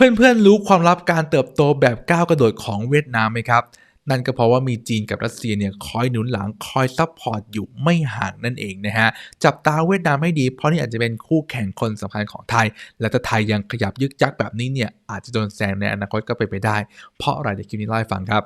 เพื่อนๆรู้ความลับการเติบโตแบบก้าวกระโดดของเวียดนามไหมครับ นั่นก็เพราะว่ามีจีนกับรัสเซียเนี่ยคอยหนุนหลังคอยซัพพอร์ตอยู่ไม่ห่างนั่นเองนะฮะ จับตาเวียดนามให้ดี เพราะนี่อาจจะเป็นคู่แข่งคนสำคัญของไทย และถ้าไทยยังขยับยึกยักแบบนี้เนี่ยอาจจะโดนแซงในอนาคตก็เป็นไปได้ เพราะอะไรเดี๋ยวคลิปนี้เล่าให้ฟังครับ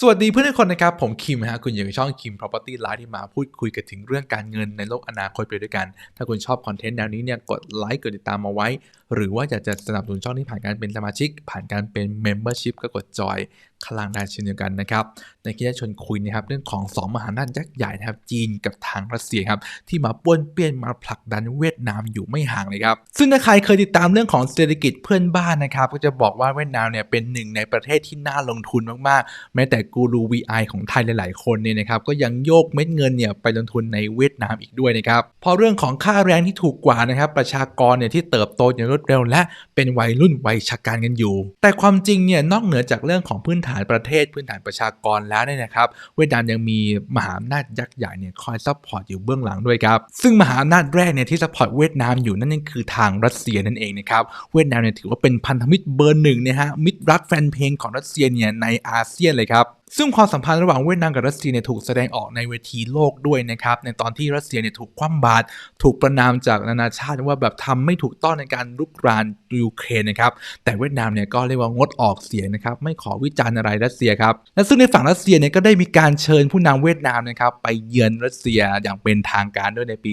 สวัสดีเพื่อนทุกคนนะครับ ผมคิมนะฮะคุณอยู่ในช่องคิม Property Live ที่มาพูดคุยกันถึงเรื่องการเงินในโลกอนาคตไปด้วยกัน ถ้าคุณชอบคอนเทนต์แนวนี้เนี่ยกดไลค์กดติดตามมาไว้ หรือว่าอยากจะสนับสนุนช่องนี้ผ่านการเป็นสมาชิก ผ่านการเป็น Membership ก็กดจอยข้างล่างได้เช่นเดียวกันนะครับ ในคลิปนี้ชวนคุยนะครับเรื่องของ 2 มหาอำนาจยักษ์ใหญ่นะครับจีนกับทางรัสเซียครับที่มาป้วนเปี้ยนมาผลักดันเวียดนามอยู่ไม่ห่างเลยครับซึ่งถ้าใครเคยติดตามเรื่องของเศรษฐกิจเพื่อนบ้านนะครับก็จะบอกว่าเวียดนามเนี่ยเป็นหนึ่งในประเทศที่น่าลงทุนมากๆ แม้แต่กูรู VI ของไทยหลาย ๆ คนเนี่ยนะครับก็ยังโยกเม็ดเงินเนี่ยไปลงทุนในเวียดนามอีกด้วยนะครับพราะเรื่องของค่าแรงที่ถูกกว่านะครับประชากรเนี่ยที่เติบโตอย่างรวดเร็ว และเป็นวัยรุ่นวัยชะกันกันอยู่ แต่ความจริงเนี่ยนอกเหนือจากเรื่องของพื้นฐานประเทศพื้นฐานประชากรแล้วเนี่ยนะครับเวียดนามยังมีมหาอำนาจยักษ์ใหญ่เนี่ยคอยซัพพอร์ตอยู่เบื้องหลังด้วยครับซึ่งมหาอำนาจแรกเนี่ยที่ซัพพอร์ตเวียดนามอยู่นั่นก็คือทางรัสเซียนั่นเองนะครับเวียดนามเนี่ยถือว่าเป็นพันธมิตรเบอร์หนึ่งนะฮะมิตรรักแฟนเพลงของรัสเซียเนี่ยในอาเซียนเลยครับซึ่งความสัมพันธ์ระหว่างเวียดนามกับรัสเซียเนี่ยถูกแสดงออกในเวทีโลกด้วยนะครับ ในตอนที่รัสเซียเนี่ยถูกคว่ำบาตรถูกประนามจากนานาชาติว่าแบบทำไม่ถูกต้องในการรุกรานยูเครนนะครับ แต่เวียดนามเนี่ยก็เรียกว่างดออกเสียงนะครับ ไม่ขอวิจารณ์อะไรรัสเซียครับ และซึ่งในฝั่งรัสเซียเนี่ยก็ได้มีการเชิญผู้นำเวียดนามนะครับไปเยือนรัสเซียอย่างเป็นทางการด้วยในปี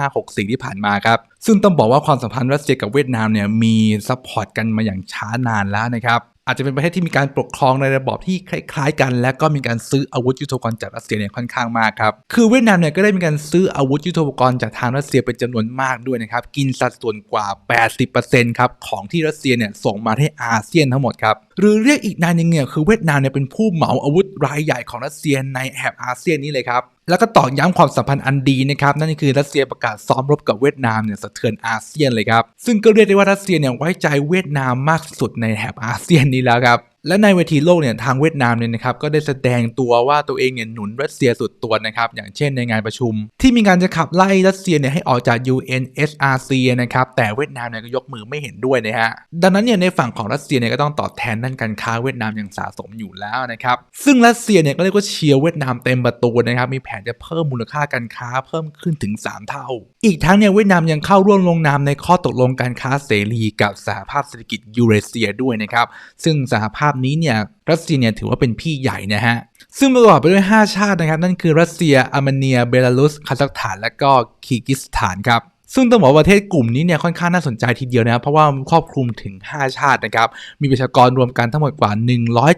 2564 ที่ผ่านมาครับ ซึ่งต้องบอกว่าความสัมพันธ์รัสเซียกับเวียดนามเนี่ยมีซัพพอร์ตกันมาอย่างช้านานแล้วนะครับ อาจจะเป็นประเทศที่มีการปกครองในระบอบที่คล้าย ๆ กัน และก็มีการซื้ออาวุธยุทโธปกรณ์จากรัสเซียเนี่ยค่อนข้างมากครับ คือเวียดนามเนี่ยก็ได้มีการซื้ออาวุธยุทโธปกรณ์จากทางรัสเซียเป็นจำนวนมากด้วยนะครับ กินสัดส่วนกว่า 80%ครับของที่รัสเซียเนี่ยส่งมาให้อาเซียนทั้งหมดครับ หรือเรียกอีกนามหนึงเนี่ยคือเวียดนามเนี่ยเป็นผู้เหมาอาวุธรายใหญ่ของรัสเซียในแถบอาเซียนนี้เลยครับ แล้วก็ตอกย้ำความสัมพันธ์อันดีนะครับนั่นคือรัสเซียประกาศซ้อมรบกับเวียดนามเนี่ยสะเทือนอาเซียนเลยครับซึ่งก็เรียกได้ว่ารัสเซียเนี่ยไว้ใจเวียดนามมากสุดในแถบอาเซียนนี้แล้วครับ และในเวทีโลกเนี่ยทางเวียดนามเนี่ยนะครับก็ได้แสดงตัวว่าตัวเองเนี่ยหนุนรัสเซียสุดตัวนะครับอย่างเช่นในงานประชุม ที่มีการจะขับไล่รัสเซียเนี่ยให้ออกจาก UNSRC นะครับแต่เวียดนามเนี่ยก็ยกมือไม่เห็นด้วยนะฮะดังนั้นเนี่ยในฝั่งของรัสเซียเนี่ยก็ต้องตอบแทนด้านการค้าเวียดนามอย่างสะสมอยู่แล้วนะครับซึ่งรัสเซียเนี่ยก็เรียกว่าเชียร์เวียดนามเต็มประตูนะครับมีแผนจะเพิ่มมูลค่าการค้าเพิ่มขึ้นถึง 3 เท่า อีกทั้งเนี่ยเวียดนามยังเข้าร่วมลงนามในข้อตกลงการค้าเสรีกับสหภาพเศรษฐกิจยูเรเซียด้วยนะครับซึ่งสหภาพนี้เนี่ยรัสเซียเนี่ยถือว่าเป็นพี่ใหญ่นะฮะซึ่งประกอบไปด้วย 5 ชาตินะครับ นั่นคือรัสเซียอาร์เมเนีย เบลารุส คาซัคสถาน และก็คีร์กิสถานครับ ซึ่งต้องบอกประเทศกลุ่มนี้เนี่ยค่อนข้างน่าสนใจทีเดียวนะครับเพราะว่าครอบคลุมถึง 5 ชาตินะครับ มีประชากรรวมกันทั้งหมดกว่า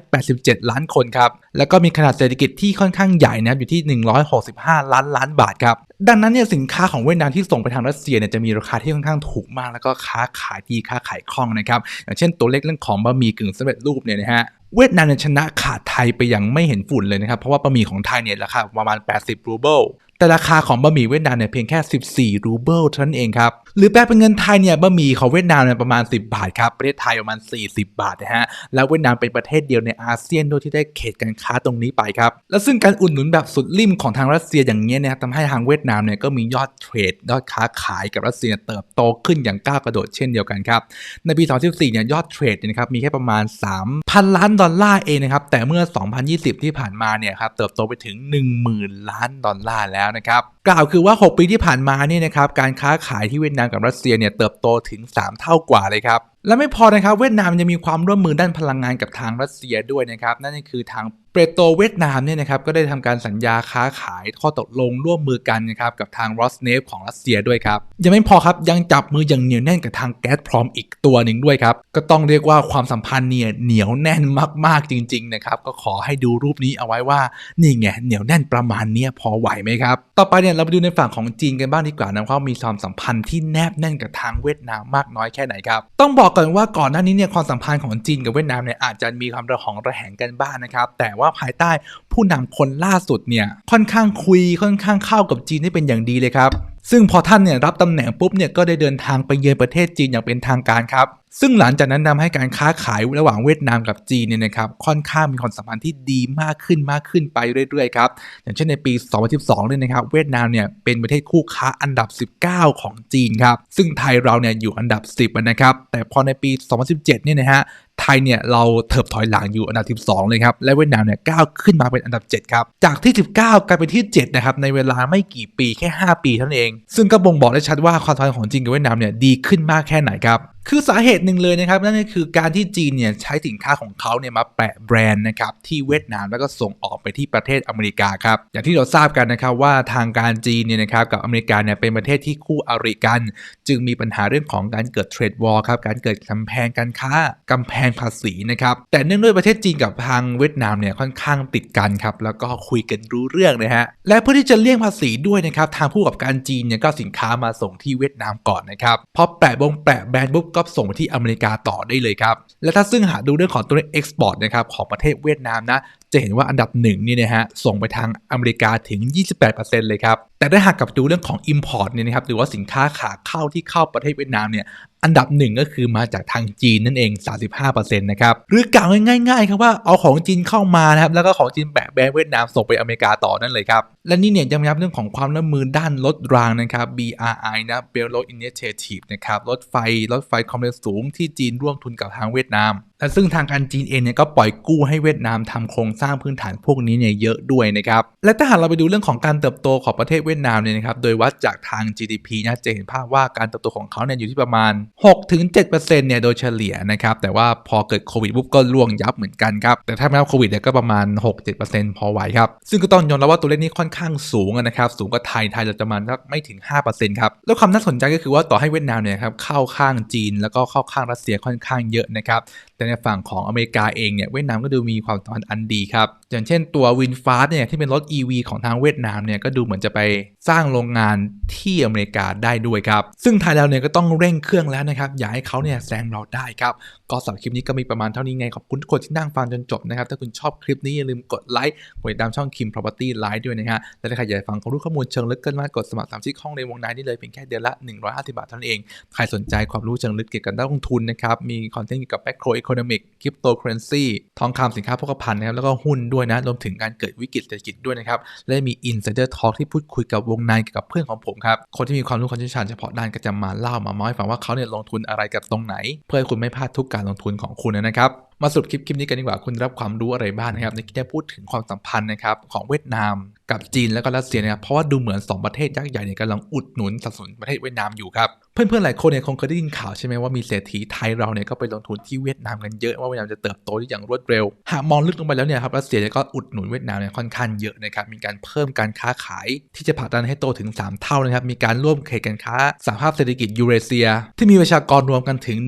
187 ล้านคนครับ แล้วก็มีขนาดเศรษฐกิจที่ค่อนข้างใหญ่นะครับอยู่ที่ 165 ล้านล้านบาทครับ ดังนั้นเนี่ยสินค้าของเวียดนามที่ส่งไปทางรัสเซียเนี่ยจะมีราคาที่ค่อนข้างถูกมาก แล้วก็ค้าขายดีค้าขายคล่องนะครับ อย่างเช่นตัวเลขเรื่องของบะหมี่กึ่งสำเร็จรูปเนี่ยนะฮะเวียดนามชนะขาดไทยไปอย่างไม่เห็นฝุ่นเลยนะครับ เพราะว่าบะหมี่ของไทยเนี่ยราคาประมาณ 80 รูเบิลแต่ราคาของบะหมี่เวียดนามเนี่ยเพียงแค่ 14 รูเบิลเท่านั้นเองครับ หรือแปลเป็นเงินไทยเนี่ยบะหมี่ของเวียดนามเนี่ยประมาณ 10 บาทครับ ประเทศไทยประมาณ 40 บาทนะฮะ แล้วเวียดนามเป็นประเทศเดียวในอาเซียนด้วยที่ได้เขตการค้าตรงนี้ไปครับ และซึ่งการอุดหนุนแบบสุดริมของทางรัสเซียอย่างนี้ยเนี่ยทำให้ทางเวียดนามเนี่ยก็มียอดเทรดยอดค้าขายกับรัสเซียเติบโตขึ้นอย่างก้าวกระโดดเช่นเดียวกันครับ ในปี 2014 เนี่ยยอดเทรดเนี่ยนะครับมีแค่ประมาณ 3,000 ล้านดอลลาร์เองนะครับ แต่เมื่อ 2020 ที่ผ่านมาเนี่ยครับเติบโตไปถึง 10,000 ล้านดอลลาร์แล้วนะครับ กล่าวคือว่า 6 ปีที่ผ่านมาเนี่ยนะครับการค้าขายที่เวียดนามกับรัสเซียเนี่ยเติบโตถึง 3 เท่ากว่าเลยครับและไม่พอนะครับเวียดนามยังมีความร่วมมือด้านพลังงานกับทางรัสเซียด้วยนะครับนั่นก็คือทางเปโตรเวียดนามเนี่ยนะครับก็ได้ทำการสัญญาค้าขายข้อตกลงร่วมมือกันนะครับกับทางรอสเนฟของรัสเซียด้วยครับยังไม่พอครับยังจับมืออย่างเหนียวแน่นกับทางแก๊สพร้อมอีกตัวหนึ่งด้วยครับก็ต้องเรียกว่าความสัมพันธ์เนี่ยเหนียวแน่นมากๆจริงๆนะครับก็ขอให้ดูรูปนี้เอาไว้ว่านี่ไงเหนียวแน่นประมาณเนี้ยพอไหวไหมครับต่อไปเนี่ยเราไปดูในฝั่งของจีนกันบ้างดีกว่านะว่ามีความสัมพันธ์ที่แนบแน่นกับทางเวียดนามมากน้อยแค่ไหนครับต้องบอกก่อนว่าก่อนหน้านี้เนี่ยความสัมพันธ์ของจีนกับเวียดนามเนี่ยอาจจะมีความระหองระแหงกันบ้างนะครับแต่ว่าภายใต้ผู้นำคนล่าสุดเนี่ยค่อนข้างคุยค่อนข้างเข้ากับจีนได้เป็นอย่างดีเลยครับ ซึ่งพอท่านเนี่ยรับตำแหน่งปุ๊บเนี่ยก็ได้เดินทางไปเยือนประเทศจีนอย่างเป็นทางการครับ ซึ่งหลังจากนั้นทำให้การค้าขายระหว่างเวียดนามกับจีนเนี่ยนะครับค่อนข้างมีความสัมพันธ์ที่ดีมากขึ้นมากขึ้นไปเรื่อยๆครับอย่างเช่นในปี 2012เนี่ยนะครับเวียดนามเนี่ยเป็นประเทศคู่ค้าอันดับ 19 ของจีนครับซึ่งไทยเราเนี่ยอยู่อันดับ 10นะครับแต่พอในปี 2017เนี่ยนะฮะ ไทยเนี่ยเราเถิบถอยหลังอยู่อันดับ 12 เลยครับ และเวียดนามเนี่ยก้าวขึ้นมาเป็นอันดับ 7 ครับ จากที่ 19 กลายเป็นที่ 7 นะครับ ในเวลาไม่กี่ปีแค่ 5 ปีเท่านั้นเอง ซึ่งก็บ่งบอกได้ชัดว่าความสัมพันธ์ของจีนกับเวียดนามเนี่ยดีขึ้นมากแค่ไหนครับ คือสาเหตุหนึ่งเลยนะครับ นั่นก็คือการที่จีนเนี่ยใช้สินค้าของเขาเนี่ยมาแปะแบรนด์นะครับที่เวียดนามแล้วก็ส่งออกไปที่ประเทศอเมริกาครับอย่างที่เราทราบกันนะครับว่าทางการจีนเนี่ยนะครับกับอเมริกาเนี่ยเป็นประเทศที่คู่อริกัน จึงมีปัญหาเรื่องของการเกิดเทรดวอร์ครับการเกิดกำแพงการค้ากำแพงภาษีนะครับแต่เนื่องด้วยประเทศจีนกับทางเวียดนามเนี่ยค่อนข้างติดกันครับแล้วก็คุยกันรู้เรื่องนะฮะและเพื่อที่จะเลี่ยงภาษีด้วยนะครับทางผู้ประกอบการจีนเนี่ยก็สินค้ามาส่งที่เวียดนามก่อนนะครับพอแปะบงแปะแบรนด์ปุ๊บก็ส่งไปที่อเมริกาต่อได้เลยครับ และถ้าซึ่งหากดูเรื่องของตัวเลขเอ็กซ์พอร์ตนะครับของประเทศเวียดนามนะจะเห็นว่าอันดับหนึ่งนี่นะฮะส่งไปทางอเมริกาถึง 28%เลยครับ แต่ถ้าหากกลับดูเรื่องของ Import เนี่ยนะครับหรือว่าสินค้าขาเข้าที่เข้าประเทศเวียดนามเนี่ยอันดับหนึ่งก็คือมาจากทางจีนนั่นเอง 35%นะครับ หรือกล่าวง่ายๆครับว่าเอาของจีนเข้ามานะครับ แล้วก็ของจีนแบะแบรนด์เวียดนามส่งไปอเมริกาต่อนั่นเลยครับ และนี่เนี่ยยังย้ำเรื่องของความร่วมมือด้านรถรางนะครับ BRI นะ Belt Road Initiative นะครับ รถไฟ รถไฟความเร็วสูงที่จีนร่วมทุนกับทางเวียดนามและซึ่งทางการจีนเองเนี่ยก็ปล่อยกู้ให้เวียดนามทำโครงสร้างพื้นฐานพวกนี้เนี่ยเยอะด้วยนะครับ และถ้าหากเราไปดูเรื่องของการเติบโตของประเทศเวียดนามเนี่ยนะครับ โดยวัดจากทาง GDP นะจะเห็นภาพว่าการเติบโตของเขาเนี่ยอยู่ที่ประมาณ 6-7%เนี่ยโดยเฉลี่ยนะครับ แต่ว่าพอเกิดโควิดปุ๊บก็ล่วงยับเหมือนกันครับ แต่ถ้าไม่นับโควิดเนี่ยก็ประมาณ 6-7%พอไหวครับ ซึ่งก็ต้องยอมรับว่าตัวเลขนี้ค่อนข้างสูงนะครับ สูงกว่าไทย ไทยจะประมาณสักไม่ถึง 5%ครับ แล้วความน่าสนใจก็คือว่าต่อให้เวียดนามเนี่ยครับเข้าข้างจีน แล้วก็เข้าข้างรัสเซียค่อนข้างเยอะนะครับแต่ในฝั่งของอเมริกาเองเนี่ยเวียดนามก็ดูมีความสัมพันธ์อันดีครับอย่างเช่นตัววินฟาสเนี่ยที่เป็นรถ EV ของทางเวียดนามเนี่ยก็ดูเหมือนจะไปสร้างโรงงานที่อเมริกาได้ด้วยครับ ซึ่งไทยเราเนี่ยก็ต้องเร่งเครื่องแล้วนะครับ อย่าให้เขาเนี่ยแซงเราได้ครับ ก็สำหรับคลิปนี้ก็มีประมาณเท่านี้ไง ขอบคุณทุกคนที่นั่งฟังจนจบนะครับ ถ้าคุณชอบคลิปนี้อย่าลืมกดไลค์กดติดตามช่อง Kim Property Live ด้วยนะฮะและถ้าใครอยากฟังความรู้ข้อมูลเชิงลึกกันมากกดสมัครสามชิกห้องในวงในนี่เลยเพียงแค่เดือนละ 150 บาทเท่านั้นเองใครสนใจความรู้เชิงลึกเกี่ยวกับด้านลงทุนนะครับมีคอนเทนต์เกี่ยวกับ macro economic cryptocurrency ทองคำสินค้าโภคภัณฑ์นะครับแล้วก็หุ้นด้วยวยนะรวมถึงการเกิดวิกฤตเศรษฐกิจด้วยนะครับและมี insider talk ที่พูดคุยกับวงในเกี่ยวกับเพื่อนของผมครับคนที่มีความรู้ความเชี่ยวชาญเฉพาะด้านก็จะมาเล่ามาเมาให้ฟังว่าเขาเนี่ยลงทุนอะไรกับตรงไหน เพื่อให้คุณไม่พลาดทุกการลงทุนของคุณนะครับมาสรุปคลิปคลิปนี้กันดีกว่าคุณรับความรู้อะไรบ้างนะครับในที่ได้พูดถึงความสัมพันธ์นะครับของเวียดนามกับจีนแล้วก็รัสเซียนะครับเพราะว่าดูเหมือน 2 ประเทศยักษ์ใหญ่เนี่ยกำลังอุดหนุนสนับสนุนประเทศเวียดนามอยู่ครับ เพื่อนๆหลายคนเนี่ยคงเคยได้ยินข่าวใช่ไหมว่ามีเศรษฐีไทยเราเนี่ยก็ไปลงทุนที่เวียดนามกันเยอะว่าเวียดนามจะเติบโตได้อย่างรวดเร็ว หากมองลึกลงไปแล้วเนี่ยครับรัสเซียเนี่ยก็อุดหนุนเวียดนามเนี่ยค่อนข้างเยอะนะครับมีการเพิ่มการค้าขายที่จะผลักดันให้โตถึง 3 เท่านะครับมีการร่วมเขตการค้าสหภาพเศรษฐกิจยูเรเซีย ที่มีประชากรรวมกันถึง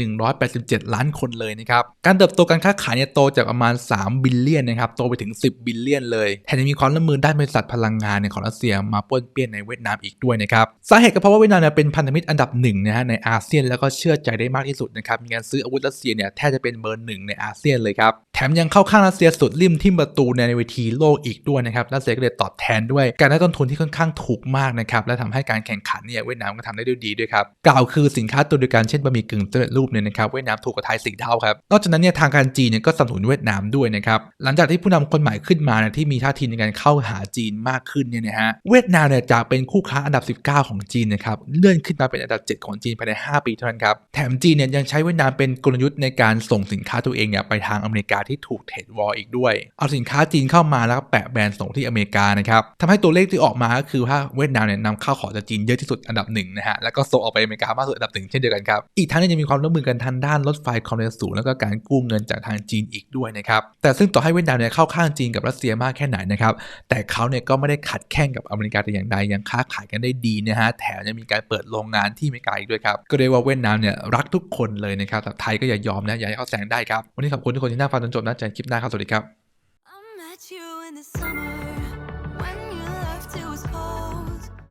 187 ล้านคนเลยนะครับการเติบโตการค้าขายเนี่ยโตจากประมาณ 3 บิลเลียนนะครับโตไปถึง 10 บิลเลียนเลยแถมยังมีความร่วมมือด้านบริษัทพลังงานเนี่ยของรัสเซียมาป้วนเปี้ยนในเวียดนามอีกด้วยนะครับสาเหตุก็เพราะว่าเวียดนามเนี่ยเป็นพันธมิตรอันดับหนึ่งนะฮะในอาเซียนแล้วก็เชื่อใจได้มากที่สุดนะครับมีการซื้ออาวุธรัสเซียเนี่ยแทบจะเป็นเบอร์หนึ่งในอาเซียนเลยครับ ถมยังเข้าข้างรัสเซียสุดริมทิ่มประตูในเวทีโลกอีกด้วยนะครับรัสเซียก็เลยตอบแทนด้วยการได้ต้นทุนที่ค่อนข้างถูกมากนะครับและทำให้การแข่งขันเนี่ยเวียดนามก็ทำได้ด้วยดีด้วยครับกล่าวคือสินค้าตัวเดียวกันเช่นบะหมี่กึ่งสำเร็จรูปเนี่ยนะครับเวียดนามถูกกว่าไทยสี่เท่าครับนอกจากนั้นเนี่ยทางการจีนเนี่ยก็สนับสนุนเวียดนามด้วยนะครับหลังจากที่ผู้นำคนใหม่ขึ้นมาเนี่ยที่มีท่าทีในการเข้าหาจีนมากขึ้นเนี่ยนะฮะเวียดนามเนี่ยจากเป็นคู่ค้าอันดับ 19 ของจีนนะครับเลื่อนขึ้นมาเป็นอันดับ 7 ของจีนภายใน 5 ปีเท่านั้นครับแถมจีนเนี่ยยังใช้เวียดนามเป็นกลยุทธ์ในการส่งสินค้าตัวเองเนี่ยไปทางอเมริกาที่ถูกเทรดวอร์อีกด้วย เอาสินค้าจีนเข้ามาแล้วก็แปะแบรนด์ส่งที่อเมริกานะครับทำให้ตัวเลขที่ออกมาก็คือว่าเวียดนามเนี่ยนำเข้าของจากจีนเยอะที่สุดอันดับหนึ่งนะฮะแล้วก็ส่งออกไปอเมริกามากสุดอันดับหนึ่งเช่นเดียวกันครับอีกทั้งยังมีความร่วมมือกันทางด้านรถไฟความเร็วสูงแล้วก็การกู้เงินจากทางจีนอีกด้วยนะครับแต่ซึ่งต่อให้เวียดนามเนี่ยเข้าข้างจีนกับรัสเซียมากแค่ไหนนะครับแต่เขาเนี่ยก็ไม่ได้ขัดแข่งกับอเมริกาแต่อย่างใดยังค้าขายกันได้ดีนะฮะแถมยังมีการเปิดโรงงานที่อเมริกาอีกด้วยครับก็เรียกว่าเวียดนามเนี่ยรักทุกคนเลยนะครับแต่ไทยก็อย่ายอมนะอย่าให้เขาแซงได้ครับวันนี้ขอบคุณทุกคนที่นั่งฟังจนจจบนะเจอกันคลิปหน้าครับสวัสดีครับ